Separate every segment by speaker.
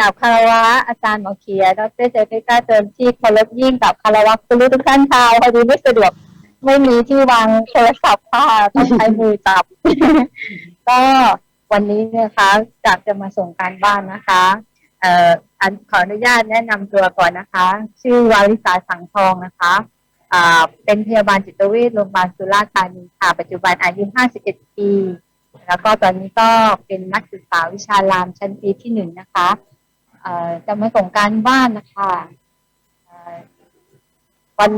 Speaker 1: กับคารวะอาจารย์หมอเขียดรเจเปิก้าเจิมที่เคารพยิ่งกับคารวะคุณรู้ทุกท่านชาวพอดีไม่สะดวกไม่มีที่วางโทรศัพท์ค่ะต้องใช้มือจับ ก็วันนี้นะคะจากจะมาส่งการบ้านนะคะเอ่ออันขออนุญาตแนะนำตัวก่อนนะคะ ชื่อวาริสาสังทองนะคะอ่าเป็นพยาบาลจิตเวชโรงพยาบาลสุราษฎร์ธานีค่ะ ปัจจุบันอายุ 51 ปี แล้วก็ตอนนี้ก็เป็นนักศึกษาวิชารามชั้นปีที่หนึ่งนะคะจะมาส่งการบ้านนะคะวัน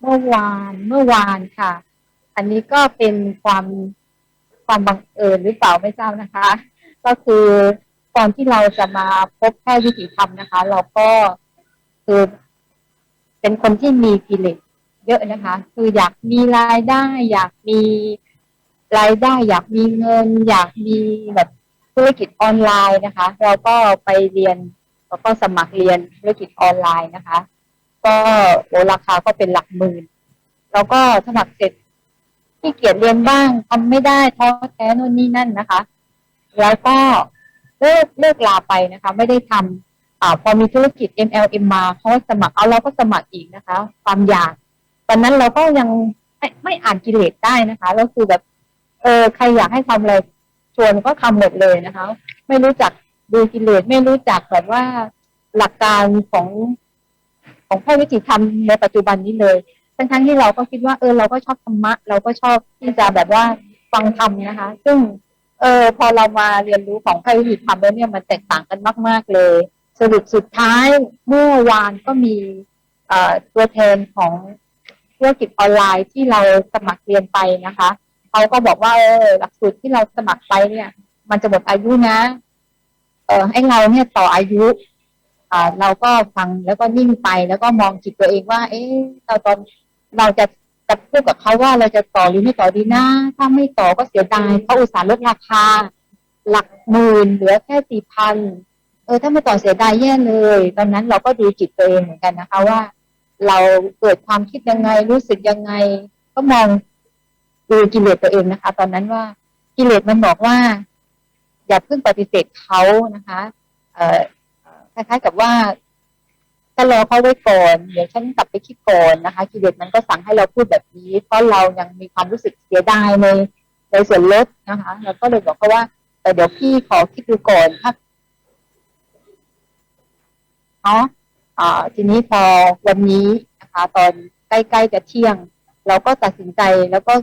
Speaker 1: เมื่อวานเมื่อวานค่ะ อันนี้ก็เป็นความความบังเอิญหรือเปล่าไม่ทราบนะคะ ก็คือตอนที่เราจะมาพบแพทย์วิถีธรรมนะคะ เราก็คือเป็นคนที่มีกิเลสเยอะนะคะ คืออยากมีรายได้ อยากมี รายได้อยากมีเงิน อยากมีแบบธุรกิจออนไลน์นะคะ เราก็ไปเรียนแล้วก็สมัครเรียนธุรกิจออนไลน์นะคะ ก็โอราคาก็เป็นหลักหมื่นแล้วก็สมัครเสร็จที่เกียจเรียนบ้างทำไม่ได้ท้อแท้นู่นนี่นั่นนะคะ แล้วก็เลิกเลิกลาไปนะคะ ไม่ได้ทำอ่าพอมีธุรกิจ MLM มาเขาสมัครเอาเราก็สมัครอีกนะคะ ความอยากตอนนั้นเราก็ยังไม่ไม่อ่านกิเลสได้นะคะ แล้วคือแบบ เออใครอยากให้ทำอะไรชวนก็ทำหมดเลยนะคะ ไม่รู้จักดูกิเลสไม่รู้จักแบบว่าหลักการของของแพทย์วิถีธรรมในปัจจุบันนี้เลยทั้งทั้งที่เราก็คิดว่าเออเราก็ชอบธรรมะ เราก็ชอบที่จะแบบว่าฟังธรรมนะคะ ซึ่งเออพอเรามาเรียนรู้ของแพทย์วิถีธรรมแล้วเนี่ยมันแตกต่างกันมาก ๆเลย สรุปสุดท้ายเมื่อวานก็มีเอ่อตัวแทนของธุรกิจออนไลน์ที่เราสมัครเรียนไปนะคะ เขาก็บอกว่าเออหลักสูตรที่เราสมัครไปเนี่ย มันจะหมดอายุนะ เออให้เราเนี่ยต่ออายุอ่าเราก็ฟังแล้วก็นิ่งไปแล้วก็มองจิตตัวเองว่า เอ๊ะเราตอนเราจะจะพูดกับเขาว่าเราจะต่อหรือไม่ต่อดีนะถ้าไม่ต่อก็เสียดายเขาอุตส่าห์ลดราคา หลักหมื่นเหลือแค่สี่พันเออถ้าไม่ต่อเสียดายแย่เลย ตอนนั้นเราก็ดูจิตตัวเองเหมือนกันนะคะว่า เราเกิดความคิดยังไงรู้สึกยังไง ก็มอง ดูกิเลสตัวเองนะคะ ตอนนั้นว่ากิเลสมันบอกว่า อย่าเพิ่งปฏิเสธเขานะคะ เอ่อคล้ายๆกับว่าถ้ารอเขาไว้ก่อนเดี๋ยวฉันกลับไปคิดก่อนนะคะกิเลสมันก็สั่งให้เราพูดแบบนี้ เพราะเรายังมีความรู้สึกเสียดายในในส่วนลดนะคะเราก็เลยบอกเขาว่าแต่เดี๋ยวพี่ขอคิดดูก่อนถ้าเนาะทีนี้พอวันนี้นะคะ ตอนใกล้ๆจะเที่ยง เราก็ตัดสินใจแล้วก็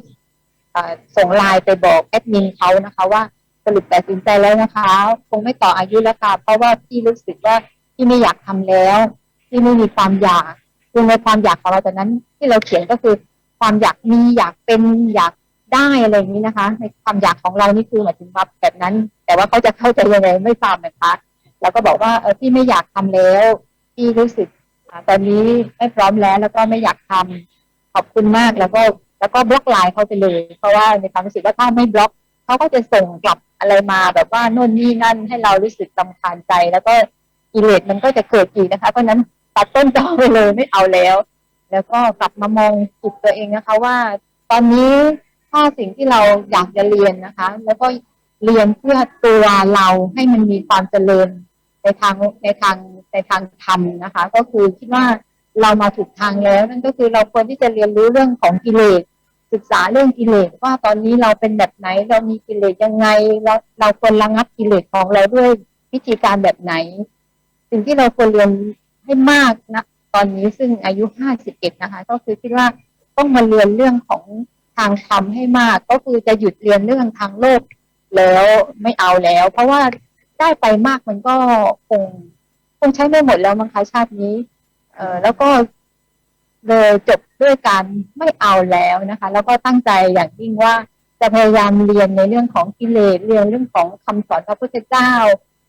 Speaker 1: ส่งไลน์ไปบอกแอดมินเขานะคะว่าสรุปตัดสินใจแล้วนะคะ คงไม่ต่ออายุแล้วค่ะ เพราะว่าพี่รู้สึกว่าพี่ไม่อยากทำแล้วพี่ไม่มีความอยากคือในความอยากของเราตอนนั้นที่เราเขียนก็คือความอยากมีอยากเป็นอยากได้อะไรอย่างนี้นะคะ ในความอยากของเรานี่คือหมายถึงว่าแบบนั้น แต่ว่าเขาจะเข้าใจยังไงไม่ทราบนะคะแล้วก็บอกว่าเออพี่ไม่อยากทำแล้วพี่รู้สึกตอนนี้ไม่พร้อมแล้วแล้วก็ไม่อยากทำขอบคุณมากแล้วก็ แล้วก็บล็อกไลน์เขาไปเลย เพราะว่าในความรู้สึกว่าถ้าไม่บล็อกเขาก็จะส่งกลับอะไรมาแบบว่าโน่นนี่นั่นให้เรารู้สึกลำคาญใจ แล้วก็กิเลสมันก็จะเกิดอีกนะคะ เพราะฉะนั้นตัดต้นตอไปเลยไม่เอาแล้ว แล้วก็กลับมามองจิตตัวเองนะคะ ว่า ตอนนี้ถ้าสิ่งที่เราอยากจะเรียนนะคะ แล้วก็เรียนเพื่อตัวเราให้มันมีความเจริญในทางในทางในทางธรรมนะคะ ก็คือคิดว่าเรามาถูกทางแล้ว นั่นก็คือเราควรที่จะเรียนรู้เรื่องของกิเลส ศึกษาเรื่องกิเลสว่าตอนนี้เราเป็นแบบไหนเรามีกิเลสยังไงเราเราควรระงับกิเลสของเราด้วยวิธีการแบบไหน สิ่งที่เราควรเรียนให้มากนะตอนนี้ซึ่งอายุห้าสิบเอ็ดนะคะ ก็คือคิดว่าต้องมาเรียนเรื่องของทางธรรมให้มาก ก็คือจะหยุดเรียนเรื่องทางโลกแล้วไม่เอาแล้ว เพราะว่าได้ไปมากมันก็คงคงใช้ไม่หมดแล้วมั้งคะชาตินี้ เออแล้วก็ เลยจบด้วยการไม่เอาแล้วนะคะ แล้วก็ตั้งใจอย่างยิ่งว่าจะพยายามเรียนในเรื่องของกิเลสเรียนเรื่องของคำสอนพระพุทธเจ้า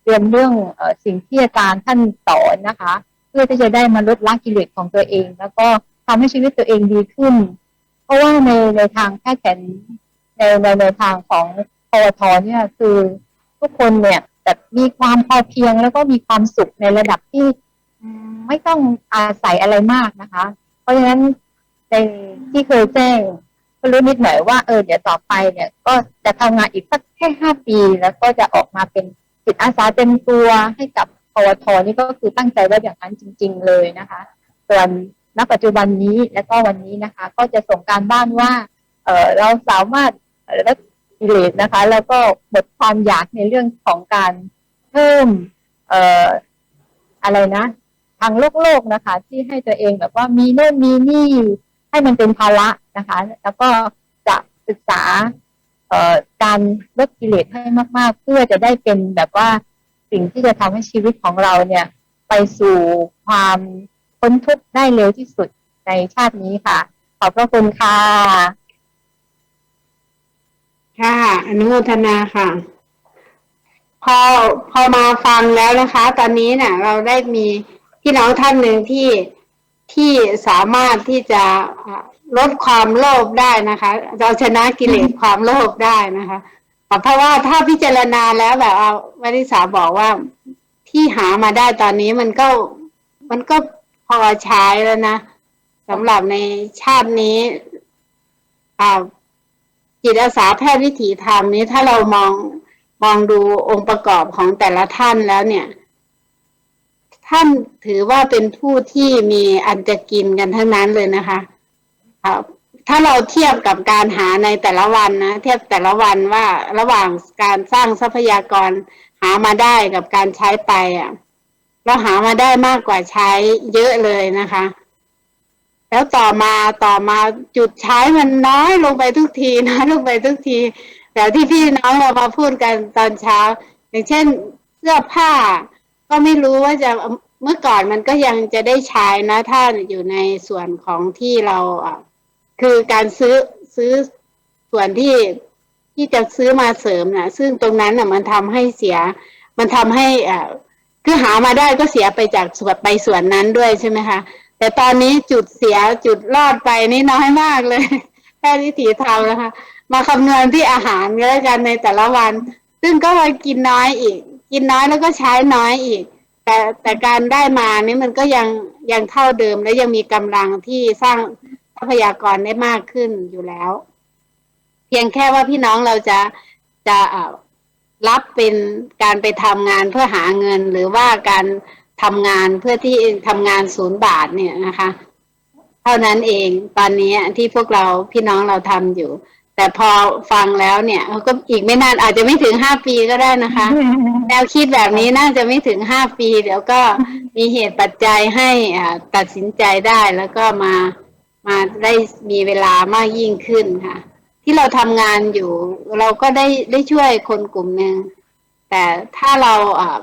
Speaker 1: เรียนเรื่องอสิ่งที่อาจารย์ท่านสอนนะคะ เพื่อที่จะได้มาลดละกิเลสของตัวเอง แล้วก็ทำให้ชีวิตตัวเองดีขึ้น เพราะว่าในในทางแพทย์แผนในในในทางของปวทเนี่ยคือทุกคนเนี่ยแบบมีความพอเพียงแล้วก็มีความสุขในระดับที่ไม่ต้องอาศัยอะไรมากนะคะ เพราะฉะนั้นในที่เคยแจ้งก็รู้นิดหน่อยว่าเออเดี๋ยวต่อไปเนี่ย ก็จะทำงานอีกสักแค่ห้าปี แล้วก็จะออกมาเป็นจิตอาสาเต็มตัวให้กับปวทนี่ก็คือตั้งใจไว้อย่างนั้นจริง ๆ เลยนะคะ ส่วนณปัจจุบันนี้และก็วันนี้นะคะ ก็จะส่งการบ้านว่า เออเราสามารถเอ่อลดกิเลสนะคะ แล้วก็หมดความอยากในเรื่องของการเพิ่มเอ่ออะไรนะ ทางโลกโลกนะคะ ที่ให้ตัวเองแบบว่ามีโน่นมีนี่ให้มันเป็นภาระนะคะ แล้วก็จะศึกษาการลดกิเลสให้มาก ๆ เพื่อจะได้เป็นแบบว่าสิ่งที่จะทำให้ชีวิตของเราเนี่ย ไปสู่ความพ้นทุกข์ได้เร็วที่สุดในชาตินี้ค่ะ ขอบพระคุณค่ะ
Speaker 2: ค่ะ อนุโมทนาค่ะ พอพอมาฟังแล้วนะคะ ตอนนี้เนี่ยเราได้มี พี่น้องท่านหนึ่งที่ที่สามารถที่จะลดความโลภได้นะคะ เราชนะกิเลสความโลภได้นะคะเพราะว่าถ้าพิจารณาแล้วแบบเอาวันิสาบอกว่าที่หามาได้ตอนนี้มันก็มันก็พอใช้แล้วนะสำหรับในชาตินี้อ่าจิตอาสาแพทย์วิถีธรรมนี้ถ้าเรามองมองดูองค์ประกอบของแต่ละท่านแล้วเนี่ย ท่านถือว่าเป็นผู้ที่มีอันจะกินกันทั้งนั้นเลยนะคะครับถ้าเราเทียบกับการหาในแต่ละวันนะเทียบแต่ละวันว่าระหว่างการสร้างทรัพยากรหามาได้กับการใช้ไปอะ เราหามาได้มากกว่าใช้เยอะเลยนะคะ แล้วต่อมาต่อมาจุดใช้มันน้อยลงไปทุกทีน้อยลงไปทุกทีแต่ที่พี่น้องเรามาพูดกันตอนเช้า อย่างเช่นเสื้อผ้า ก็ไม่รู้ว่าจะเมื่อก่อนมันก็ยังจะได้ใช้นะ ถ้าอยู่ในส่วนของที่เราคือการซื้อซื้อส่วนที่ที่จะซื้อมาเสริมนะซึ่งตรงนั้นน่ะมันทำให้เสีย มันทำให้อ่าคือหามาได้ก็เสียไปจากส่วนไปส่วนนั้นด้วยใช่ไหมคะแต่ตอนนี้จุดเสียจุดรอดไปนี่น้อยมากเลยแค่วิถีทำนะคะ มาคำนวณที่อาหารก็แล้วกันในแต่ละวัน ซึ่งก็มากินน้อยอีก กินน้อยแล้วก็ใช้น้อยอีก แต่แต่การได้มานี่มันก็ยังยังเท่าเดิมและยังมีกำลังที่สร้างทรัพยากรได้มากขึ้นอยู่แล้ว เพียงแค่ว่าพี่น้องเราจะจะเอ่อรับเป็นการไปทำงานเพื่อหาเงินหรือว่าการทำงานเพื่อที่ทำงานศูนย์บาทเนี่ยนะคะ เท่านั้นเองตอนนี้ที่พวกเราพี่น้องเราทำอยู่ แต่พอฟังแล้วเนี่ยก็อีกไม่นานอาจจะไม่ถึงห้าปีก็ได้นะคะ แนวคิดแบบนี้น่าจะไม่ถึงห้าปี เดี๋ยวก็มีเหตุปัจจัยให้อ่าตัดสินใจได้แล้วก็มามาได้มีเวลามากยิ่งขึ้นค่ะ ที่เราทำงานอยู่ เราก็ได้ได้ช่วยคนกลุ่มหนึ่งแต่ถ้าเราอ่า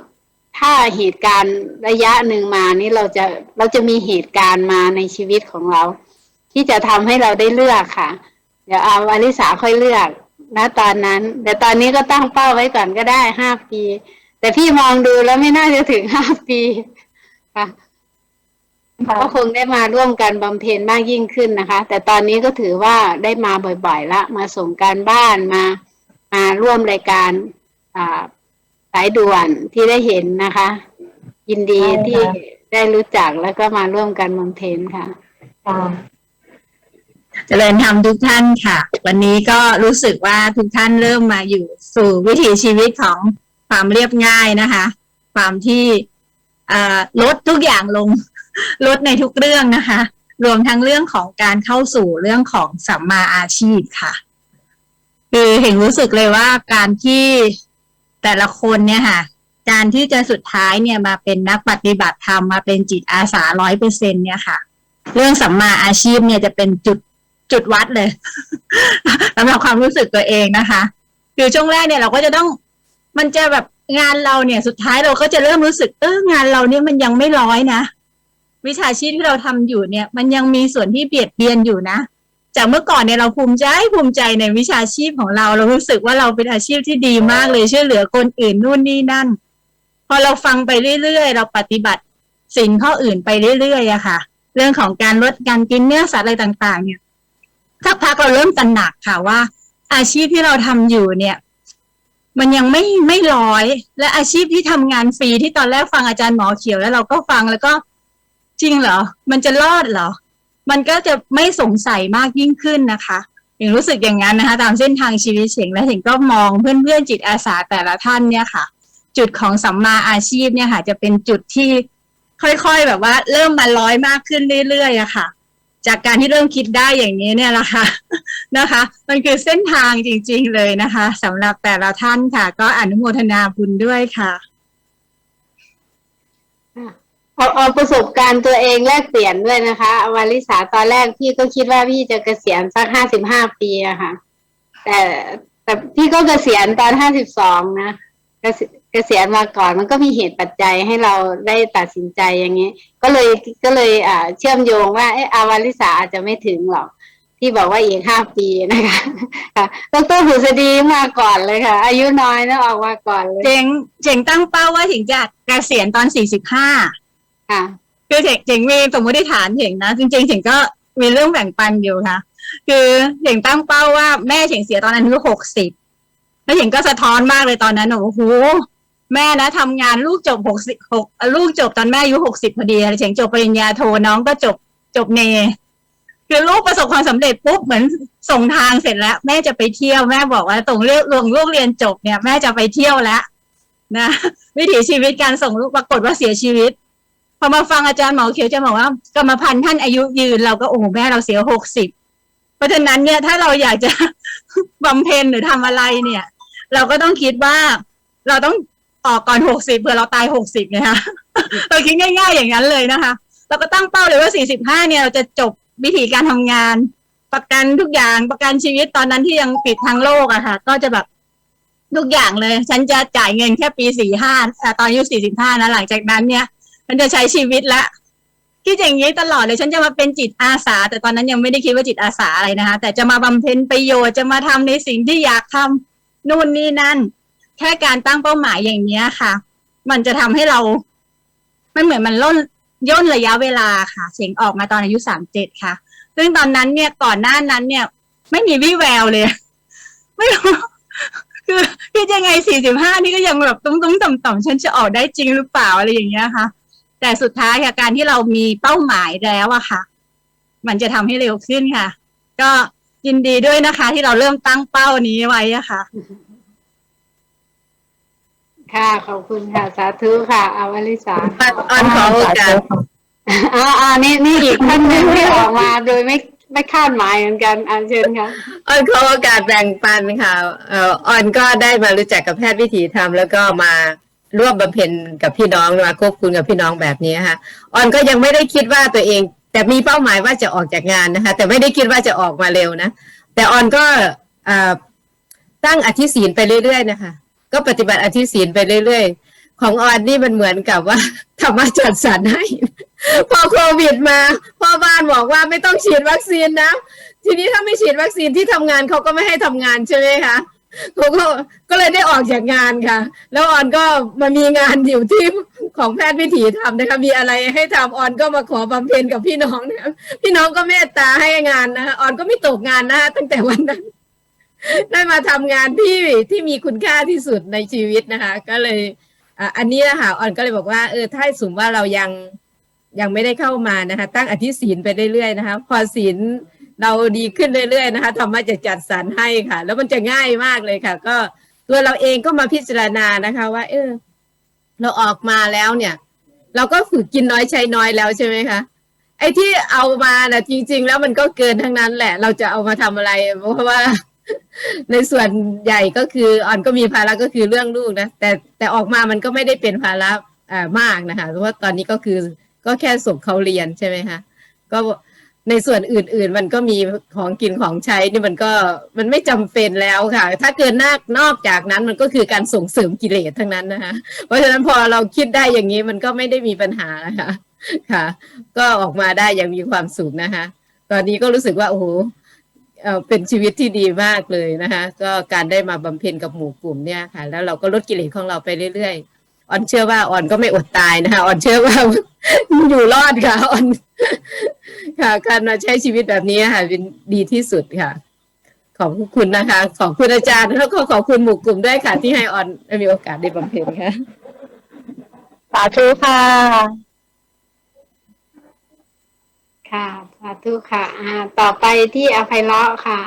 Speaker 2: ถ้าเหตุการณ์ระยะหนึ่งมานี่เราจะเราจะมีเหตุการณ์มาในชีวิตของเรา ที่จะทำให้เราได้เลือกค่ะ เดี๋ยวเอาอลิสาค่อยเลือกนะตอนนั้น แต่ตอนนี้ก็ตั้งเป้าไว้ก่อนก็ได้ห้าปี แต่พี่มองดูแล้วไม่น่าจะถึงห้าปีค่ะก็คงได้มาร่วมกันบำเพ็ญมากยิ่งขึ้นนะคะ แต่ตอนนี้ก็ถือว่าได้มาบ่อยๆละมาส่งการบ้านมามาร่วมรายการอ่าสายด่วนที่ได้เห็นนะคะ ยินดี
Speaker 1: ใช่ค่ะ
Speaker 2: ที่ได้รู้จักแล้วก็มาร่วมกันบำเพ็ญค่ะ
Speaker 1: ค่ะ
Speaker 3: เจริญธรรมทุกท่านค่ะ วันนี้ก็รู้สึกว่าทุกท่านเริ่มมาอยู่สู่วิถีชีวิตของความเรียบง่ายนะคะ ความที่ลดทุกอย่างลงลดในทุกเรื่องนะคะ รวมทั้งเรื่องของการเข้าสู่เรื่องของสัมมาอาชีพค่ะ คือเห็นรู้สึกเลยว่าการที่แต่ละคนเนี่ยค่ะการที่จะสุดท้ายเนี่ยมาเป็นนักปฏิบัติธรรมมาเป็นจิตอาสาร้อยเปอร์เซ็นเนี่ยค่ะ เรื่องสัมมาอาชีพเนี่ยจะเป็นจุด จุดวัดเลยสำหรับความรู้สึกตัวเองนะคะคือช่วงแรกเนี่ยเราก็จะต้องมันจะแบบงานเราเนี่ย สุดท้ายเราก็จะเริ่มรู้สึกเอองานเราเนี่ยมันยังไม่ร้อยนะวิชาชีพที่เราทำอยู่เนี่ย มันยังมีส่วนที่เบียดเบียนอยู่นะ จากเมื่อก่อนเนี่ยเราภูมิใจภูมิใจในวิชาชีพของเรา เรารู้สึกว่าเราเป็นอาชีพที่ดีมากเลยช่วยเหลือคนอื่นนู่นนี่นั่น พอเราฟังไปเรื่อยๆ เราปฏิบัติสิ่งข้ออื่นไปเรื่อยๆอะค่ะ เรื่องของการลดการกินเนื้อสัตว์อะไรต่าง ๆ เนี่ย สักพักเราเริ่มตระหนักค่ะว่า อาชีพที่เราทำอยู่เนี่ย มันยังไม่ไม่ร้อย และอาชีพที่ทำงานฟรีที่ตอนแรกฟังอาจารย์หมอเขียวแล้วเราก็ฟังแล้วก็จริงเหรอ มันจะรอดเหรอ มันก็จะไม่สงสัยมากยิ่งขึ้นนะคะอย่างรู้สึกอย่างนั้นนะคะ ตามเส้นทางชีวิตเฉงและเห็นก็มองเพื่อนๆจิตอาสาแต่ละท่านเนี่ยค่ะ จุดของสัมมาอาชีพเนี่ยค่ะ จะเป็นจุดที่ค่อยๆแบบว่า เริ่มมาร้อยมากขึ้นเรื่อยๆอะค่ะ จากการที่เริ่มคิดได้อย่างนี้เนี่ยละค่ะนะคะ มันคือเส้นทางจริง ๆ เลยนะคะสำหรับแต่ละท่านค่ะ ก็อนุโมทนาบุญด้วยค่ะ
Speaker 2: เอาเอาประสบการณ์ตัวเองแลกเปลี่ยนด้วยนะคะวาลิสาตอนแรกพี่ก็คิดว่าพี่จะเกษียณสักห้าสิบห้าปีอะค่ะ แต่แต่พี่ก็เกษียณตอนห้าสิบสองนะ เกษเกษียณมาก่อนมันก็มีเหตุปัจจัยให้เราได้ตัดสินใจอย่างนี้ ก็เลยก็เลยอ่าเชื่อมโยงว่าเอออาวาลิสาอาจจะไม่ถึงหรอก ที่บอกว่าอีกห้าปีนะคะค่ะดรผุษดีมาก่อนเลยค่ะ อายุน้อยแล้วออกมาก่อนเลย
Speaker 3: เจงเจงตั้งเป้าว่าถึงจะเกษียณตอน45
Speaker 2: ค่ะ
Speaker 3: คือเจงเจงมีสมมติฐานเจงนะจริงๆเจงก็มีเรื่องแบ่งปันอยู่ค่ะ คือเจงตั้งเป้าว่าแม่เจงเสียตอนอายุ60แล้วเจงก็สะท้อนมากเลยตอนนั้นโอ้โห แม่นะทำงานลูกจบ60 6ลูกจบตอนแม่อายุ60พอดีเจงจบปริญญาโทน้องก็จบจบเนคือลูกประสบความสำเร็จปุ๊บเหมือนส่งทางเสร็จแล้ว แม่จะไปเที่ยวแม่บอกว่าส่งเรื่องลงลูกเรียนจบเนี่ย แม่จะไปเที่ยวแล้วนะวิถีชีวิตการส่งลูกปรากฏว่าเสียชีวิตพอมาฟังอาจารย์หมอเขียวจะบอกว่ากรรมพันธุ์ท่านอายุยืนเราก็โอ้แม่เราเสียหกสิบเพราะฉะนั้นเนี่ยถ้าเราอยากจะบำเพ็ญหรือทำอะไรเนี่ย เราก็ต้องคิดว่าเราต้อง ออกก่อนหกสิบเผื่อเราตายหกสิบเนี่ยค่ะเราคิดง่าย ๆ อย่างนั้นเลยนะคะ เราก็ตั้งเป้าเลยว่า45เนี่ยเราจะจบวิธีการทำงาน ประกันทุกอย่างประกันชีวิตตอนนั้นที่ยังปิดทางโลกอะค่ะ ก็จะแบบทุกอย่างเลย ฉันจะจ่ายเงินแค่ปี45ตอนอายุ45นะหลังจากนั้นเนี่ยฉันจะใช้ชีวิตละคิดอย่างนี้ตลอดเลยฉันจะมาเป็นจิตอาสา แต่ตอนนั้นยังไม่ได้คิดว่าจิตอาสาอะไรนะคะ แต่จะมาบำเพ็ญประโยชน์จะมาทำในสิ่งที่อยากทำนู่นนี่นั่น แค่การตั้งเป้าหมายอย่างเนี้ยค่ะ มันจะทำให้เรา มันเหมือนมันล่นย่นระยะเวลาค่ะ เสียงออกมาตอนอายุสามเจ็ดค่ะ ซึ่งตอนนั้นเนี่ยก่อนหน้านั้นเนี่ย ไม่มีวี่แววเลย ไม่รู้คือคือยังไงสี่สิบห้านี่ก็ยังแบบตุ้งตุ้งต่ำต่ำๆฉันจะออกได้จริงหรือเปล่าอะไรอย่างเงี้ยค่ะ แต่สุดท้ายค่ะการที่เรามีเป้าหมายแล้วอะค่ะ มันจะทำให้เร็วขึ้นค่ะ ก็ยินดีด้วยนะคะ ที่เราเริ่มตั้งเป้านี้ไว้อะค่ะ
Speaker 2: ค่ะ ขอบคุณค่ะ สาธุค่ะอาวาลิสา
Speaker 4: ออนขอโอกาส
Speaker 2: อ่าอ่านี่นี่อีกท่านหนึ่งที่ออกมาโดยไม่ไม่คาดหมายเหมือนกันอันเชิญค่ะ
Speaker 4: ออนขอโอกาสแบ่งปันค่ะเอ่อออนก็ได้มารู้จักกับแพทย์วิถีธรรมแล้วก็มาร่วมบำเพ็ญกับพี่น้องมาควบคุมกับพี่น้องแบบนี้ค่ะออนก็ยังไม่ได้คิดว่าตัวเอง แต่มีเป้าหมายว่าจะออกจากงานนะคะ แต่ไม่ได้คิดว่าจะออกมาเร็วนะ แต่ออนก็เอ่อตั้งอธิศีลไปเรื่อย ๆ นะคะ ก็ปฏิบัติอธิศีลไปเรื่อยๆ ของออนนี่มันเหมือนกับว่าธรรมะจัดสรรให้ พอโควิดมาพ่อบ้านบอกว่าไม่ต้องฉีดวัคซีนนะ ทีนี้ถ้าไม่ฉีดวัคซีนที่ทำงานเขาก็ไม่ให้ทำงานใช่ไหมคะเขาก็ก็เลยได้ออกจากงานค่ะ แล้วออนก็มามีงานอยู่ที่ของแพทย์วิถีทำนะคะ มีอะไรให้ทำออนก็มาขอบำเพ็ญกับพี่น้องนะคะพี่น้องก็เมตตาให้งานนะคะออนก็ไม่ตกงานนะคะตั้งแต่วันนั้น ได้มาทำงานที่ที่มีคุณค่าที่สุดในชีวิตนะคะ ก็เลยอันนี้นะคะออนก็เลยบอกว่าเออถ้าสมมติว่าเรายังยังไม่ได้เข้ามานะคะ ตั้งอธิศีลไปเรื่อยๆนะคะ พอศีลเราดีขึ้นเรื่อยๆนะคะธรรมะจะจัดสรรให้ค่ะ แล้วมันจะง่ายมากเลยค่ะ ก็ตัวเราเองก็มาพิจารณานะคะ ว่า เออ เราออกมาแล้วเนี่ย เราก็ฝึกกินน้อยใช้น้อยแล้วใช่ไหมคะไอ้ที่เอามาน่ะจริง ๆ แล้วมันก็เกินทั้งนั้นแหละ เราจะเอามาทำอะไร เพราะว่า ในส่วนใหญ่ก็คืออ่อนก็มีภาระก็คือเรื่องลูกนะแต่แต่ออกมามันก็ไม่ได้เป็นภาระอ่ามากนะคะเพราะว่าตอนนี้ก็คือก็แค่ส่งเขาเรียนใช่ไหมคะก็ในส่วนอื่นๆ มันก็มีของกินของใช้นี่มันก็มันไม่จำเป็นแล้วค่ะ ถ้าเกินนอกนอกจากนั้นมันก็คือการส่งเสริมกิเลสทั้งนั้นนะคะเพราะฉะนั้นพอเราคิดได้อย่างนี้มันก็ไม่ได้มีปัญหานะคะค่ะ ก็ออกมาได้อย่างมีความสุขนะคะ ตอนนี้ก็รู้สึกว่าโอ้โห เออเป็นชีวิตที่ดีมากเลยนะคะก็การได้มาบำเพ็ญกับหมู่กลุ่มเนี่ยค่ะ แล้วเราก็ลดกิเลสของเราไปเรื่อยๆออนเชื่อว่าออนก็ไม่อดตายนะคะออนเชื่อว่าอยู่รอดค่ะออนค่ะ การมาใช้ชีวิตแบบนี้ค่ะเป็นดีที่สุดค่ะ ขอบคุณนะคะ ขอบคุณอาจารย์แล้วก็ขอบคุณหมู่กลุ่มด้วยค่ะ ที่ให้ออนมีโอกาสได้บำเพ็ญค่ะ
Speaker 1: สาธุค่ะ
Speaker 2: ค่ะ สาธุค่ะ อ่า ต่อไปที่อภัยเลาะค่ะ